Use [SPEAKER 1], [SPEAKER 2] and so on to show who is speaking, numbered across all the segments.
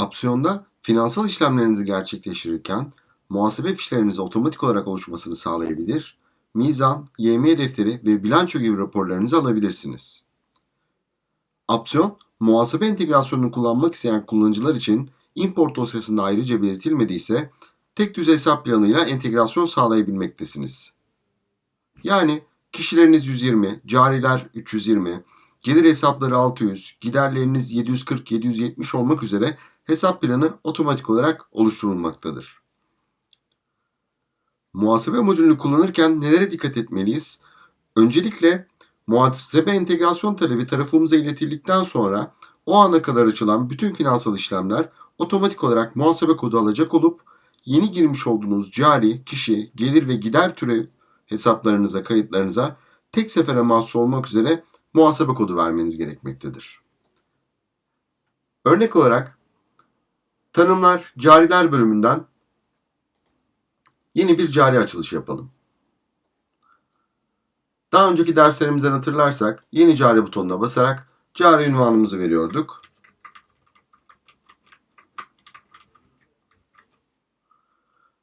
[SPEAKER 1] Opsiyonda finansal işlemlerinizi gerçekleştirirken muhasebe fişlerinizin otomatik olarak oluşmasını sağlayabilir, mizan, YM defteri ve bilanço gibi raporlarınızı alabilirsiniz. Opsiyon, muhasebe entegrasyonunu kullanmak isteyen kullanıcılar için import dosyasında ayrıca belirtilmediyse tek düz hesap planıyla entegrasyon sağlayabilmektesiniz. Yani kişileriniz 120, cariler 320, gelir hesapları 600, giderleriniz 740-770 olmak üzere hesap planı otomatik olarak oluşturulmaktadır. Muhasebe modülünü kullanırken nelere dikkat etmeliyiz? Öncelikle muhasebe entegrasyon talebi tarafımıza iletildikten sonra o ana kadar açılan bütün finansal işlemler otomatik olarak muhasebe kodu alacak olup yeni girmiş olduğunuz cari, kişi, gelir ve gider türü hesaplarınıza, kayıtlarınıza tek sefere mahsus olmak üzere muhasebe kodu vermeniz gerekmektedir. Örnek olarak tanımlar cariler bölümünden yeni bir cari açılışı yapalım. Daha önceki derslerimizden hatırlarsak yeni cari butonuna basarak cari ünvanımızı veriyorduk.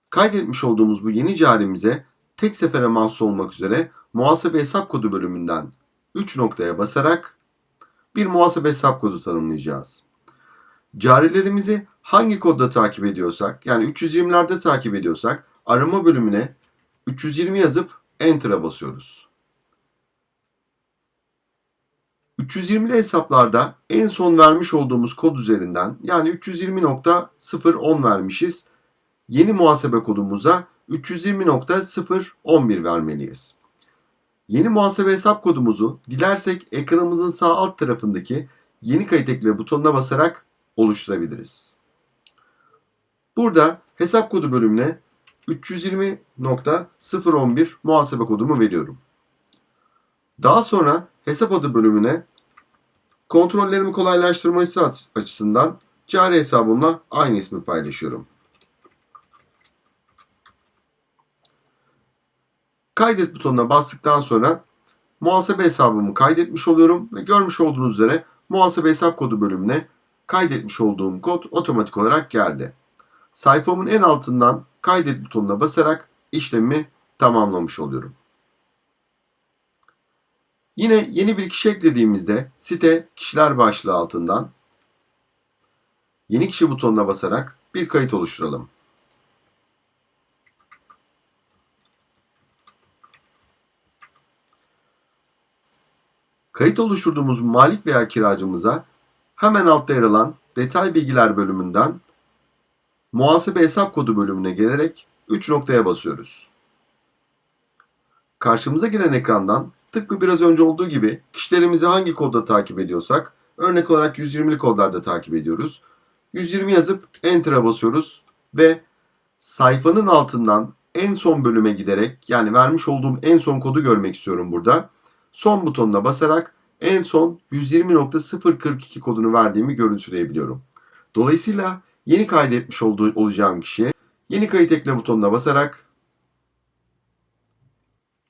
[SPEAKER 1] Kaydetmiş olduğumuz bu yeni carimize tek sefere mahsus olmak üzere muhasebe hesap kodu bölümünden 3 noktaya basarak bir muhasebe hesap kodu tanımlayacağız. Carilerimizi hangi kodda takip ediyorsak yani 320'lerde takip ediyorsak arama bölümüne 320 yazıp Enter'a basıyoruz. 320'li hesaplarda en son vermiş olduğumuz kod üzerinden yani 320.010 vermişiz. Yeni muhasebe kodumuza 320.011 vermeliyiz. Yeni muhasebe hesap kodumuzu dilersek ekranımızın sağ alt tarafındaki yeni kayıt ekle butonuna basarak oluşturabiliriz. Burada hesap kodu bölümüne 320.011 muhasebe kodumu veriyorum. Daha sonra hesap adı bölümüne kontrollerimi kolaylaştırması açısından cari hesabımla aynı ismi paylaşıyorum. Kaydet butonuna bastıktan sonra muhasebe hesabımı kaydetmiş oluyorum ve görmüş olduğunuz üzere muhasebe hesap kodu bölümüne kaydetmiş olduğum kod otomatik olarak geldi. Sayfamın en altından kaydet butonuna basarak işlemi tamamlamış oluyorum. Yine yeni bir kişi eklediğimizde site kişiler başlığı altından yeni kişi butonuna basarak bir kayıt oluşturalım. Kayıt oluşturduğumuz malik veya kiracımıza hemen altta yer alan detay bilgiler bölümünden muhasebe hesap kodu bölümüne gelerek 3 noktaya basıyoruz. Karşımıza gelen ekrandan tıpkı biraz önce olduğu gibi kişilerimizi hangi kodda takip ediyorsak örnek olarak 120'li kodlarda takip ediyoruz. 120 yazıp Enter'a basıyoruz ve sayfanın altından en son bölüme giderek yani vermiş olduğum en son kodu görmek istiyorum burada. Son butonuna basarak en son 120.042 kodunu verdiğimi görüntüleyebiliyorum. Dolayısıyla yeni kaydetmiş olduğu, olacağım kişiye yeni kayıt ekle butonuna basarak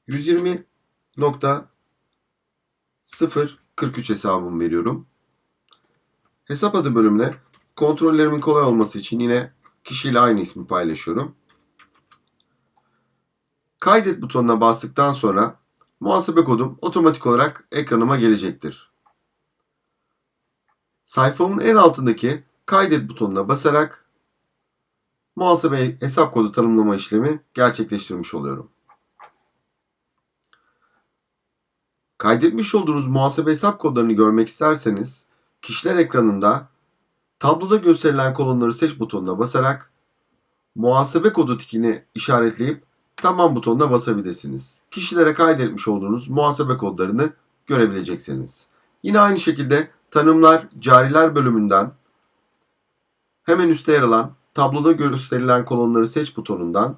[SPEAKER 1] 120.043 hesabımı veriyorum. Hesap adı bölümüne kontrollerimin kolay olması için yine kişiyle aynı ismi paylaşıyorum. Kaydet butonuna bastıktan sonra muhasebe kodum otomatik olarak ekranıma gelecektir. Sayfamın en altındaki kaydet butonuna basarak muhasebe hesap kodu tanımlama işlemi gerçekleştirmiş oluyorum. Kaydetmiş olduğunuz muhasebe hesap kodlarını görmek isterseniz kişiler ekranında tabloda gösterilen kolonları seç butonuna basarak muhasebe kodu tikini işaretleyip tamam butonuna basabilirsiniz. Kişilere kaydetmiş olduğunuz muhasebe kodlarını görebileceksiniz. Yine aynı şekilde tanımlar cariler bölümünden hemen üstte yer alan tabloda gösterilen kolonları seç butonundan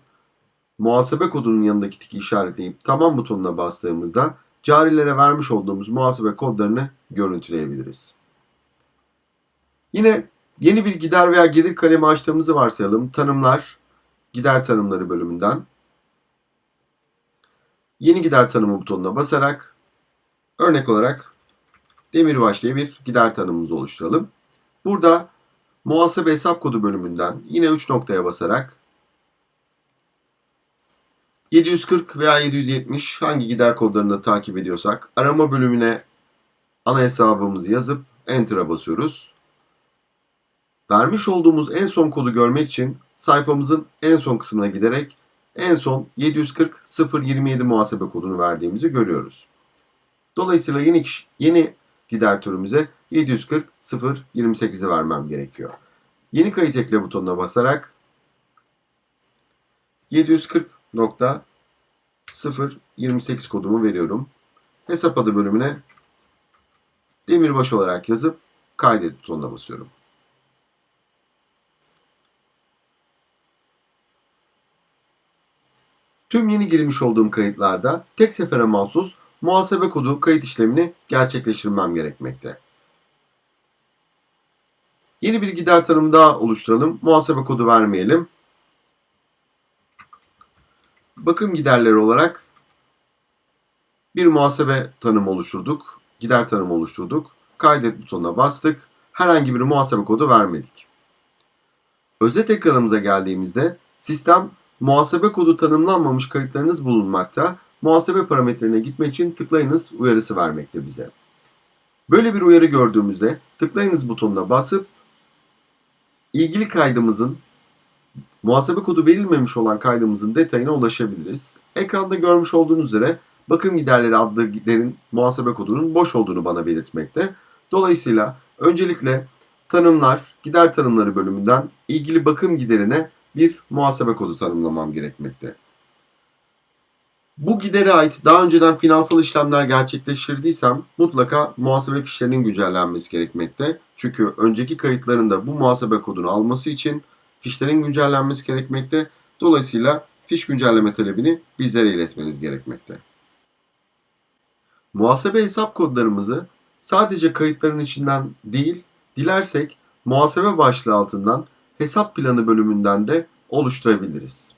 [SPEAKER 1] muhasebe kodunun yanındaki tiki işaretleyip tamam butonuna bastığımızda carilere vermiş olduğumuz muhasebe kodlarını görüntüleyebiliriz. Yine yeni bir gider veya gelir kalemi açtığımızı varsayalım. Tanımlar, gider tanımları bölümünden yeni gider tanımı butonuna basarak örnek olarak Demirbaş diye bir gider tanımımızı oluşturalım. Burada muhasebe hesap kodu bölümünden yine 3 noktaya basarak 740 veya 770 hangi gider kodlarını takip ediyorsak arama bölümüne ana hesabımızı yazıp Enter'a basıyoruz. Vermiş olduğumuz en son kodu görmek için sayfamızın en son kısmına giderek en son 740 027 muhasebe kodunu verdiğimizi görüyoruz. Dolayısıyla yeni yeni gider türümüze 740 028'i vermem gerekiyor. Yeni kayıt ekle butonuna basarak 740.028 kodumu veriyorum. Hesap adı bölümüne demirbaş olarak yazıp kaydet butonuna basıyorum. Tüm yeni girmiş olduğum kayıtlarda tek sefere mahsus muhasebe kodu kayıt işlemini gerçekleştirmem gerekmekte. Yeni bir gider tanımı daha oluşturalım. Muhasebe kodu vermeyelim. Bakım giderleri olarak bir muhasebe tanımı oluşturduk. Gider tanımı oluşturduk. Kaydet butonuna bastık. Herhangi bir muhasebe kodu vermedik. Özet ekranımıza geldiğimizde sistem muhasebe kodu tanımlanmamış kayıtlarınız bulunmakta. Muhasebe parametrelerine gitmek için tıklayınız uyarısı vermekte bize. Böyle bir uyarı gördüğümüzde tıklayınız butonuna basıp ilgili kaydımızın muhasebe kodu verilmemiş olan kaydımızın detayına ulaşabiliriz. Ekranda görmüş olduğunuz üzere bakım giderleri adlı giderin muhasebe kodunun boş olduğunu bana belirtmekte. Dolayısıyla öncelikle tanımlar, gider tanımları bölümünden ilgili bakım giderine bir muhasebe kodu tanımlamam gerekmekte. Bu gidere ait daha önceden finansal işlemler gerçekleştirdiysem mutlaka muhasebe fişlerinin güncellenmesi gerekmekte. Çünkü önceki kayıtlarında bu muhasebe kodunu alması için fişlerin güncellenmesi gerekmekte. Dolayısıyla fiş güncelleme talebini bizlere iletmeniz gerekmekte. Muhasebe hesap kodlarımızı sadece kayıtların içinden değil, dilersek muhasebe başlığı altından hesap planı bölümünden de oluşturabiliriz.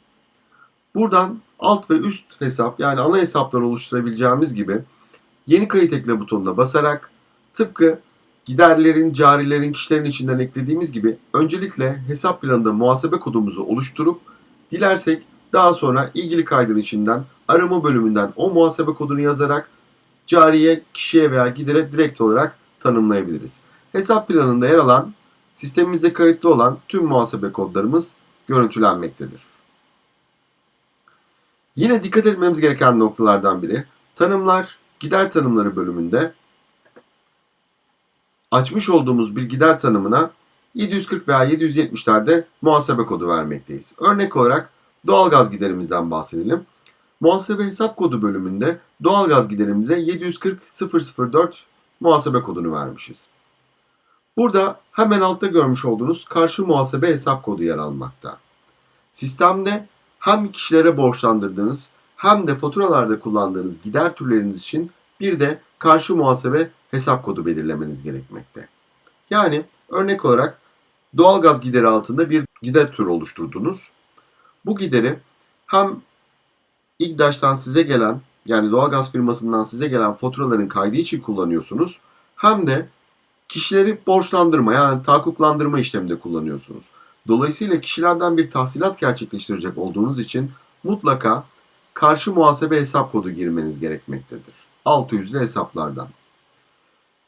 [SPEAKER 1] Buradan alt ve üst hesap yani ana hesapları oluşturabileceğimiz gibi yeni kayıt ekle butonuna basarak tıpkı giderlerin, carilerin, kişilerin içinden eklediğimiz gibi öncelikle hesap planında muhasebe kodumuzu oluşturup dilersek daha sonra ilgili kaydın içinden arama bölümünden o muhasebe kodunu yazarak cariye, kişiye veya gidere direkt olarak tanımlayabiliriz. Hesap planında yer alan, sistemimizde kayıtlı olan tüm muhasebe kodlarımız görüntülenmektedir. Yine dikkat etmemiz gereken noktalardan biri tanımlar, gider tanımları bölümünde açmış olduğumuz bir gider tanımına 740 veya 770'lerde muhasebe kodu vermekteyiz. Örnek olarak doğalgaz giderimizden bahsedelim. Muhasebe hesap kodu bölümünde doğalgaz giderimize 740 004 muhasebe kodunu vermişiz. Burada hemen altta görmüş olduğunuz karşı muhasebe hesap kodu yer almakta. Sistemde hem kişilere borçlandırdığınız hem de faturalarda kullandığınız gider türleriniz için bir de karşı muhasebe hesap kodu belirlemeniz gerekmekte. Yani örnek olarak doğalgaz gideri altında bir gider türü oluşturdunuz. Bu gideri hem İGDAŞ'tan size gelen yani doğalgaz firmasından size gelen faturaların kaydı için kullanıyorsunuz. Hem de kişileri borçlandırma yani tahakkuklandırma işleminde kullanıyorsunuz. Dolayısıyla kişilerden bir tahsilat gerçekleştirecek olduğunuz için mutlaka karşı muhasebe hesap kodu girmeniz gerekmektedir. 600'lü hesaplardan.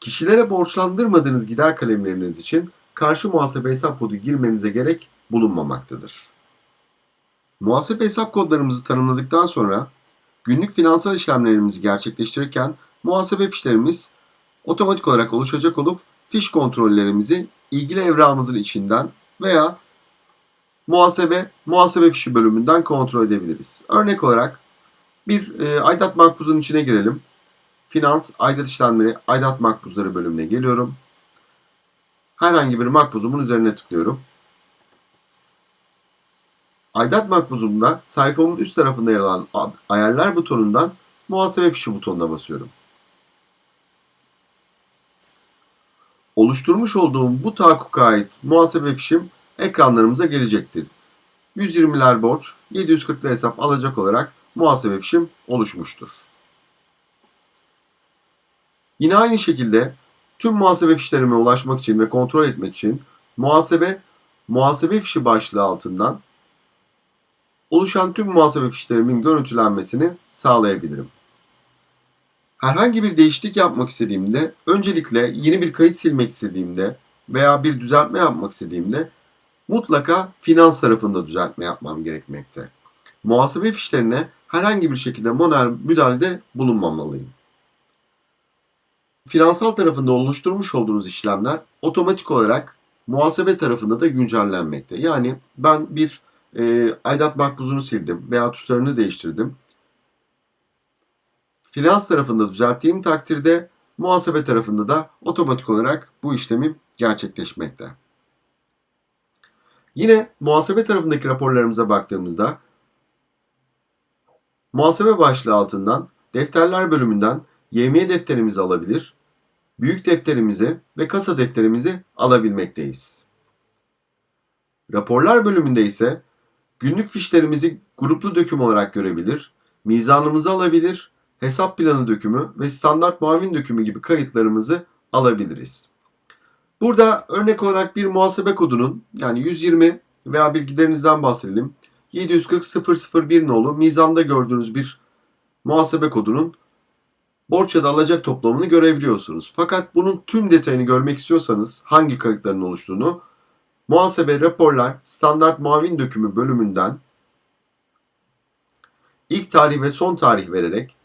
[SPEAKER 1] Kişilere borçlandırmadığınız gider kalemleriniz için karşı muhasebe hesap kodu girmenize gerek bulunmamaktadır. Muhasebe hesap kodlarımızı tanımladıktan sonra günlük finansal işlemlerimizi gerçekleştirirken muhasebe fişlerimiz otomatik olarak oluşacak olup fiş kontrollerimizi ilgili evrağımızın içinden veya muhasebe muhasebe fişi bölümünden kontrol edebiliriz. Örnek olarak bir e, aidat makbuzun içine girelim. Finans, aidat işlemleri, aidat makbuzları bölümüne geliyorum. Herhangi bir makbuzumun üzerine tıklıyorum. Aidat makbuzumda sayfamın üst tarafında yer alan ayarlar butonundan muhasebe fişi butonuna basıyorum. Oluşturmuş olduğum bu tahakkuka ait muhasebe fişim ekranlarımıza gelecektir. 120'ler borç, 740'lı hesap alacak olarak muhasebe fişim oluşmuştur. Yine aynı şekilde tüm muhasebe fişlerime ulaşmak için ve kontrol etmek için muhasebe muhasebe fişi başlığı altından oluşan tüm muhasebe fişlerimin görüntülenmesini sağlayabilirim. Herhangi bir değişiklik yapmak istediğimde, öncelikle yeni bir kayıt silmek istediğimde veya bir düzeltme yapmak istediğimde mutlaka finans tarafında düzeltme yapmam gerekmekte. Muhasebe fişlerine herhangi bir şekilde müdahalede bulunmamalıyım. Finansal tarafında oluşturmuş olduğunuz işlemler otomatik olarak muhasebe tarafında da güncellenmekte. Yani ben bir e, aidat makbuzunu sildim veya tutarını değiştirdim. Finans tarafında düzelttiğim takdirde muhasebe tarafında da otomatik olarak bu işlemim gerçekleşmekte. Yine muhasebe tarafındaki raporlarımıza baktığımızda muhasebe başlığı altından defterler bölümünden YMY defterimizi alabilir, büyük defterimizi ve kasa defterimizi alabilmekteyiz. Raporlar bölümünde ise günlük fişlerimizi gruplu döküm olarak görebilir, mizanımızı alabilir, hesap planı dökümü ve standart muavin dökümü gibi kayıtlarımızı alabiliriz. Burada örnek olarak bir muhasebe kodunun yani 120 veya bir giderinizden bahsedelim. 740 001 nolu mizanda gördüğünüz bir muhasebe kodunun borç ya da alacak toplamını görebiliyorsunuz. Fakat bunun tüm detayını görmek istiyorsanız hangi kayıtların oluştuğunu muhasebe raporlar standart muavin dökümü bölümünden ilk tarih ve son tarih vererek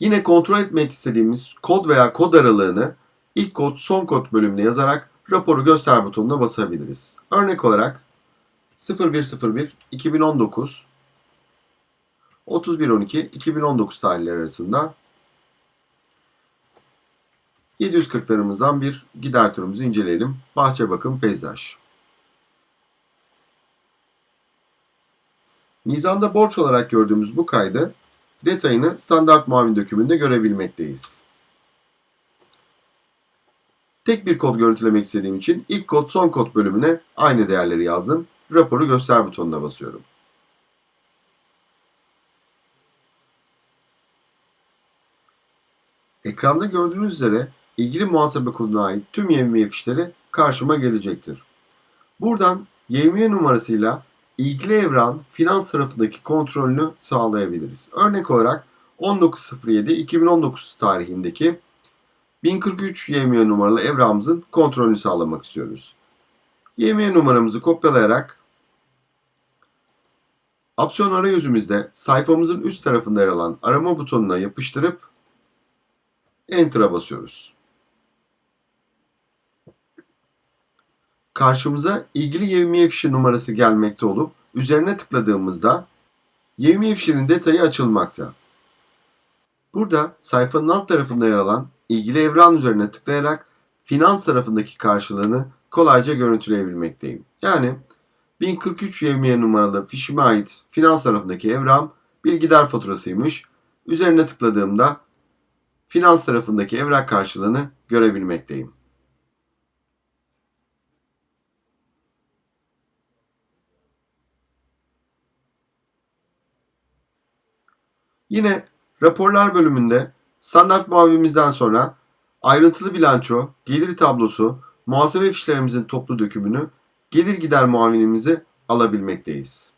[SPEAKER 1] yine kontrol etmek istediğimiz kod veya kod aralığını ilk kod son kod bölümüne yazarak raporu göster butonuna basabiliriz. Örnek olarak 0101 2019 3112 2019 tarihleri arasında 740'larımızdan bir gider türümüzü inceleyelim. Bahçe bakım peyzaj. Mizanda borç olarak gördüğümüz bu kaydı detayını standart muavin dökümünde görebilmekteyiz. Tek bir kod görüntülemek istediğim için ilk kod son kod bölümüne aynı değerleri yazdım. Raporu göster butonuna basıyorum. Ekranda gördüğünüz üzere ilgili muhasebe koduna ait tüm YMY fişleri karşıma gelecektir. Buradan YMY numarasıyla ilgili evran finans tarafındaki kontrolünü sağlayabiliriz. Örnek olarak 19.07.2019 tarihindeki 1043 YMY numaralı evramımızın kontrolünü sağlamak istiyoruz. YMY numaramızı kopyalayarak opsiyon arayüzümüzde sayfamızın üst tarafında yer alan arama butonuna yapıştırıp Enter'a basıyoruz. Karşımıza ilgili YMY fişi numarası gelmekte olup üzerine tıkladığımızda YMY fişinin detayı açılmakta. Burada sayfanın alt tarafında yer alan ilgili evran üzerine tıklayarak finans tarafındaki karşılığını kolayca görüntüleyebilmekteyim. Yani 1043 YMY numaralı fişime ait finans tarafındaki evram bir gider faturasıymış. Üzerine tıkladığımda finans tarafındaki evrak karşılığını görebilmekteyim. Yine raporlar bölümünde standart muavinimizden sonra ayrıntılı bilanço, gelir tablosu, muhasebe fişlerimizin toplu dökümünü, gelir gider muavinimizi alabilmekteyiz.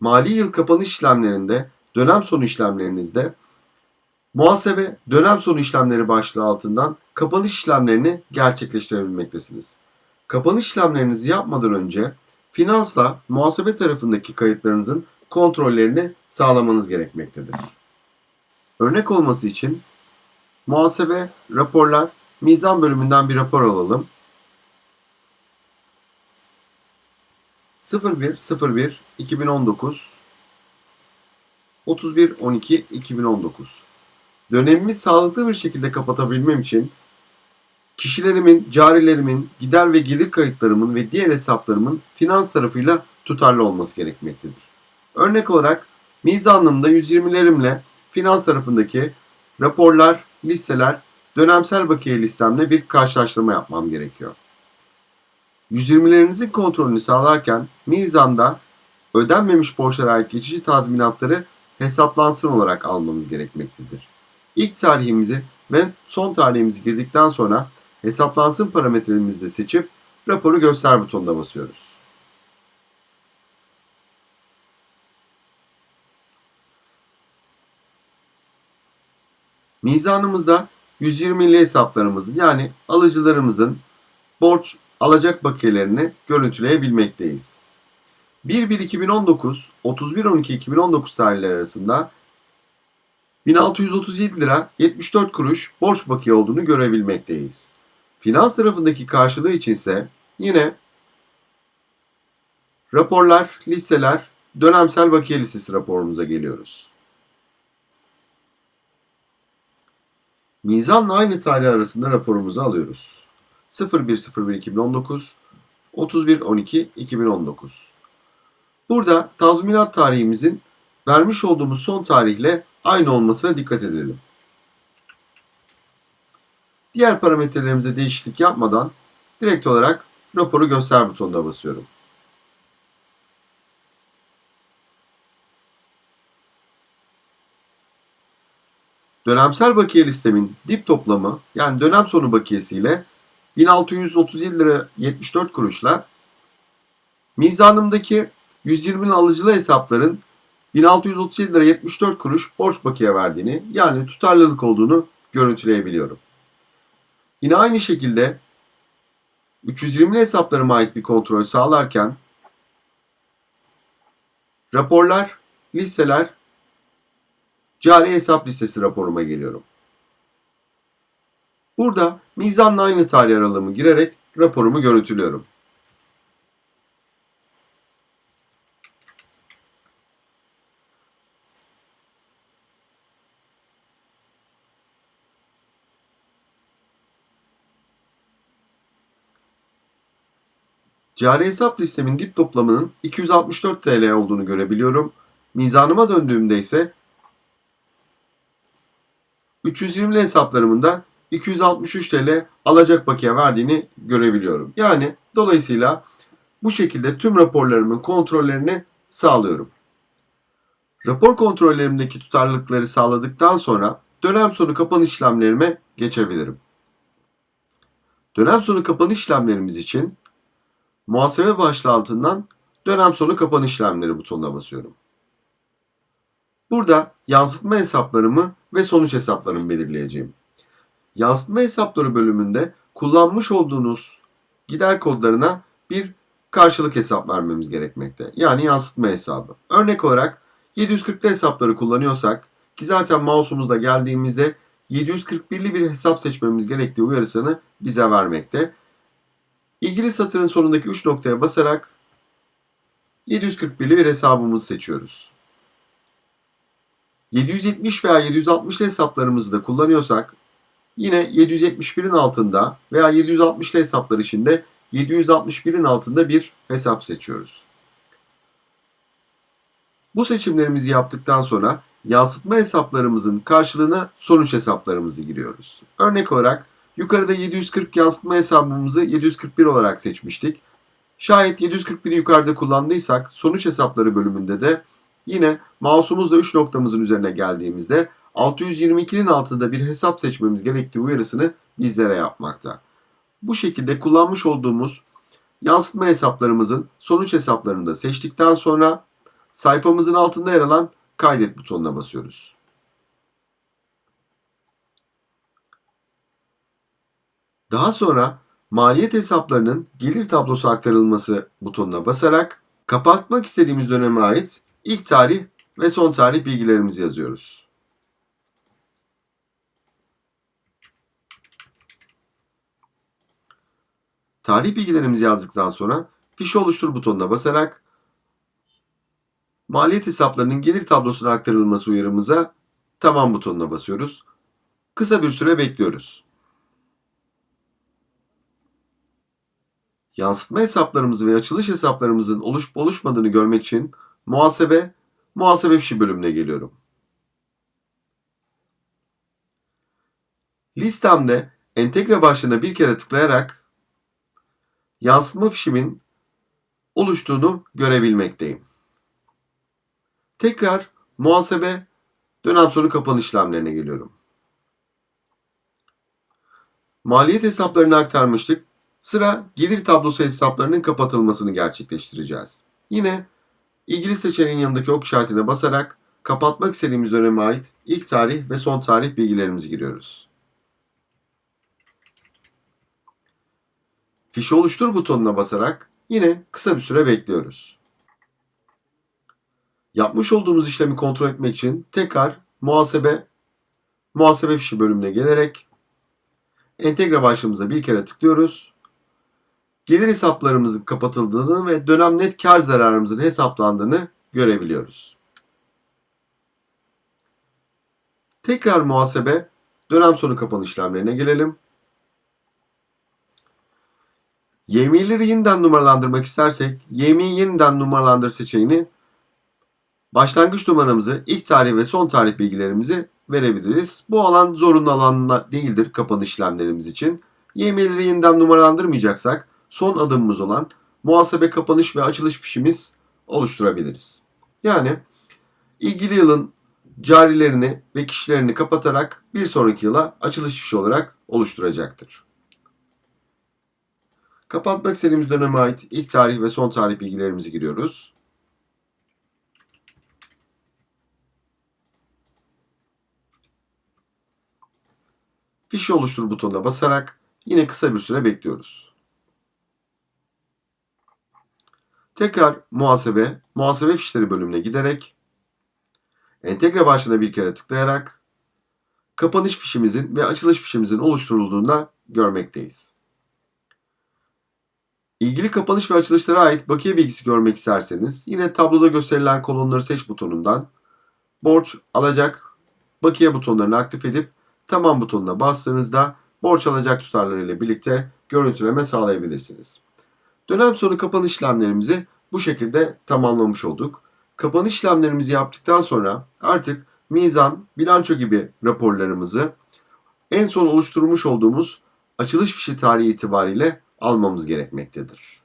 [SPEAKER 1] Mali yıl kapanış işlemlerinde, dönem sonu işlemlerinizde muhasebe dönem sonu işlemleri başlığı altından kapanış işlemlerini gerçekleştirebilmektesiniz. Kapanış işlemlerinizi yapmadan önce finansla muhasebe tarafındaki kayıtlarınızın kontrollerini sağlamanız gerekmektedir. Örnek olması için muhasebe, raporlar, mizan bölümünden bir rapor alalım. 01 2019 31 12 2019 Dönemimi sağlıklı bir şekilde kapatabilmem için kişilerimin, carilerimin, gider ve gelir kayıtlarımın ve diğer hesaplarımın finans tarafıyla tutarlı olması gerekmektedir. Örnek olarak mizanlığımda 120'lerimle finans tarafındaki raporlar, listeler, dönemsel bakiye listemle bir karşılaştırma yapmam gerekiyor. 120'lerinizin kontrolünü sağlarken mizanda ödenmemiş borçlara ait geçici tazminatları hesaplansın olarak almanız gerekmektedir. İlk tarihimizi ve son tarihimizi girdikten sonra hesaplansın parametremizi de seçip raporu göster butonuna basıyoruz. Mizanımızda 120'li hesaplarımızın yani alıcılarımızın borç alacak bakiyelerini görüntüleyebilmekteyiz. 1-1-2019, 31-12-2019 tarihleri arasında 1637 lira 74 kuruş borç bakiye olduğunu görebilmekteyiz. Finans tarafındaki karşılığı için ise yine raporlar, listeler, dönemsel bakiye listesi raporumuza geliyoruz. Mizanla aynı tarih arasında raporumuzu alıyoruz. 01.01.2019 31.12.2019 Burada tazminat tarihimizin vermiş olduğumuz son tarihle aynı olmasına dikkat edelim. Diğer parametrelerimize değişiklik yapmadan direkt olarak raporu göster butonuna basıyorum. Dönemsel bakiye listemin dip toplamı yani dönem sonu bakiyesiyle 1637 lira 74 kuruşla mizanımdaki 120'li alıcılı hesapların 1637 lira 74 kuruş borç bakiye verdiğini yani tutarlılık olduğunu görüntüleyebiliyorum. Yine aynı şekilde 320'li hesaplarıma ait bir kontrol sağlarken raporlar, listeler, cari hesap listesi raporuma geliyorum. Burada mizanla aynı tarih aralığımı girerek raporumu görüntülüyorum. Cari hesap listemin dip toplamının 264 TL olduğunu görebiliyorum. Mizanıma döndüğümde ise 320'li hesaplarımın da 263 TL alacak bakiye verdiğini görebiliyorum. Yani dolayısıyla bu şekilde tüm raporlarımın kontrollerini sağlıyorum. Rapor kontrollerimdeki tutarlılıkları sağladıktan sonra dönem sonu kapanış işlemlerime geçebilirim. Dönem sonu kapanış işlemlerimiz için muhasebe başlığı dönem sonu kapanış işlemleri butonuna basıyorum. Burada yansıtma hesaplarımı ve sonuç hesaplarımı belirleyeceğim. Yansıtma hesapları bölümünde kullanmış olduğunuz gider kodlarına bir karşılık hesap vermemiz gerekmekte. Yani yansıtma hesabı. Örnek olarak 740'lı hesapları kullanıyorsak ki zaten mouse'umuzla geldiğimizde 741'li bir hesap seçmemiz gerektiği uyarısını bize vermekte. İlgili satırın sonundaki 3 noktaya basarak 741'li bir hesabımızı seçiyoruz. 770 veya 760'lı hesaplarımızı da kullanıyorsak yine 771'in altında veya 760'lı hesaplar için de 761'in altında bir hesap seçiyoruz. Bu seçimlerimizi yaptıktan sonra yansıtma hesaplarımızın karşılığına sonuç hesaplarımızı giriyoruz. Örnek olarak yukarıda 740 yansıtma hesabımızı 741 olarak seçmiştik. Şayet 741'i yukarıda kullandıysak sonuç hesapları bölümünde de yine mouse'umuzla 3 noktamızın üzerine geldiğimizde 622'nin altında bir hesap seçmemiz gerektiği uyarısını bizlere yapmakta. Bu şekilde kullanmış olduğumuz yansıtma hesaplarımızın sonuç hesaplarını da seçtikten sonra sayfamızın altında yer alan kaydet butonuna basıyoruz. Daha sonra maliyet hesaplarının gelir tablosu aktarılması butonuna basarak kapatmak istediğimiz döneme ait ilk tarih ve son tarih bilgilerimizi yazıyoruz. Tarih bilgilerimizi yazdıktan sonra fişi oluştur butonuna basarak maliyet hesaplarının gelir tablosuna aktarılması uyarımıza tamam butonuna basıyoruz. Kısa bir süre bekliyoruz. Yansıtma hesaplarımızı ve açılış hesaplarımızın oluşup oluşmadığını görmek için muhasebe, muhasebe fişi bölümüne geliyorum. Listemde entegre başlığına bir kere tıklayarak yansıtma fişimin oluştuğunu görebilmekteyim. Tekrar muhasebe dönem sonu kapanış işlemlerine geliyorum. Maliyet hesaplarını aktarmıştık. Sıra gelir tablosu hesaplarının kapatılmasını gerçekleştireceğiz. Yine ilgili seçeneğin yanındaki ok işaretine basarak kapatmak istediğimiz döneme ait ilk tarih ve son tarih bilgilerimizi giriyoruz. Fişi oluştur butonuna basarak yine kısa bir süre bekliyoruz. Yapmış olduğumuz işlemi kontrol etmek için tekrar muhasebe muhasebe fişi bölümüne gelerek entegre başlığımıza bir kere tıklıyoruz. Gelir hesaplarımızın kapatıldığını ve dönem net kar zararımızın hesaplandığını görebiliyoruz. Tekrar muhasebe dönem sonu kapanış işlemlerine gelelim. YM'leri yeniden numaralandırmak istersek YM'yi yeniden numaralandır seçeneğini başlangıç numaramızı, ilk tarih ve son tarih bilgilerimizi verebiliriz. Bu alan zorunlu alan değildir kapanış işlemlerimiz için. YM'leri yeniden numaralandırmayacaksak son adımımız olan muhasebe kapanış ve açılış fişimiz oluşturabiliriz. Yani ilgili yılın carilerini ve kişilerini kapatarak bir sonraki yıla açılış fişi olarak oluşturacaktır. Kapatmak istediğimiz döneme ait ilk tarih ve son tarih bilgilerimizi giriyoruz. Fişi oluştur butonuna basarak yine kısa bir süre bekliyoruz. Tekrar muhasebe, muhasebe fişleri bölümüne giderek entegre başlığına bir kere tıklayarak kapanış fişimizin ve açılış fişimizin oluşturulduğunda görmekteyiz. İlgili kapanış ve açılışlara ait bakiye bilgisi görmek isterseniz yine tabloda gösterilen kolonları seç butonundan borç, alacak, bakiye butonlarını aktif edip tamam butonuna bastığınızda borç alacak tutarları ile birlikte görüntüleme sağlayabilirsiniz. Dönem sonu kapanış işlemlerimizi bu şekilde tamamlamış olduk. Kapanış işlemlerimizi yaptıktan sonra artık mizan, bilanço gibi raporlarımızı en son oluşturmuş olduğumuz açılış fişi tarihi itibariyle almamız gerekmektedir.